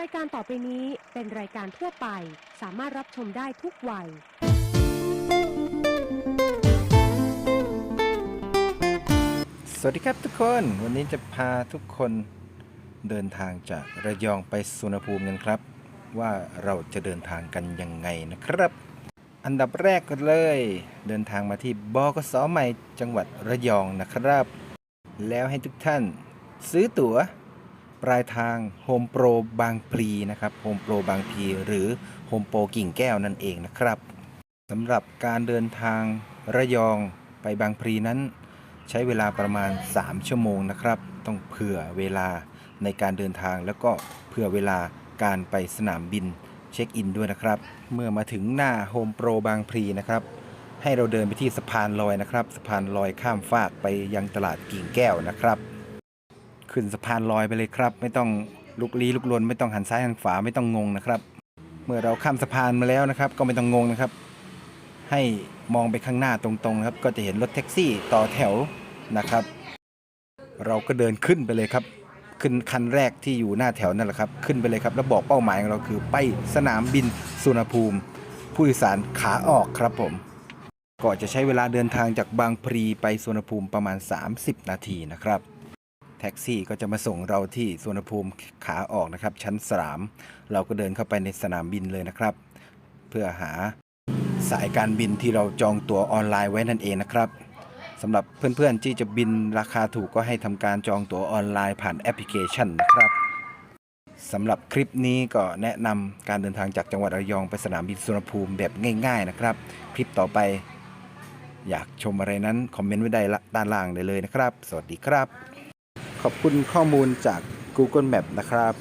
รายการต่อไปนี้เป็นรายการทั่วไป สามารถรับชมได้ทุกวัย สวัสดีครับทุกคน วันนี้จะพาทุกคนเดินทางจากระยองไปสุวรรณภูมิกันครับ ว่าเราจะเดินทางกันยังไงนะครับ อันดับแรกก็เลย เดินทางมาที่บกสใหม่จังหวัดระยองนะครับ แล้วให้ทุกท่านซื้อตั๋ว ปลายทางโฮมโปรบางพลีนะครับโฮมโปรบางพลีหรือโฮมโปรกิ่งแก้วนั่นเองนะครับสำหรับการเดินทางระยองไปบางพลีนั้น ใช้เวลาประมาณ 3 ชั่วโมงนะครับ ต้องเผื่อเวลาในการเดินทางแล้วก็เผื่อเวลาการไปสนามบินเช็คอินด้วยนะครับ เมื่อมาถึงหน้าโฮมโปรบางพลีนะครับ ให้เราเดินไปที่สะพานลอยนะครับ สะพานลอยข้ามฟากไปยังตลาดกิ่งแก้วนะครับ ขึ้นสะพานลอยไปเลยครับ ไม่ต้องลุกลี้ลุกลนไม่ต้องหันซ้ายหันขวาไม่ต้องงงนะครับ เมื่อเราข้ามสะพานมาแล้วนะครับ ก็ไม่ต้องงงนะครับ ให้มองไปข้างหน้าตรงๆนะครับ ก็จะเห็นรถแท็กซี่ต่อแถวนะครับ เราก็เดินขึ้นไปเลยครับ ขึ้นคันแรกที่อยู่หน้าแถวนั่นแหละครับ ขึ้นไปเลยครับ แล้วบอกเป้าหมายของเราคือ ไปสนามบินสุวรณภูมิ ผู้โดยสารขาออกครับผมก็จะใช้เวลาเดินทางจากบางพลีไปสุวรณภูมิประมาณ 30 นาทีนะครับ ท็กซี่ก็จะมาส่งเราที่สุวรรณภูมิขาออกนะครับ ชั้น3เราก็เดินเข้าไปในสนามบินเลยนะครับ เพื่อหาสายการบินที่เราจองตั๋วออนไลน์ไว้นั่นเองนะครับสำหรับเพื่อนๆที่จะบินราคาถูกก็ให้ทำการจองตั๋วออนไลน์ผ่านแอปพลิเคชันนะครับสำหรับคลิปนี้ก็แนะนำการเดินทางจากจังหวัดระยองไปสนามบินสุวรรณภูมิแบบง่าย ๆนะครับ คลิปต่อไป อยากชมอะไรนั้น คอมเมนต์ไว้ได้ด้านล่างได้เลยนะครับ สวัสดีครับ ขอบคุณข้อมูลจาก Google Map นะครับ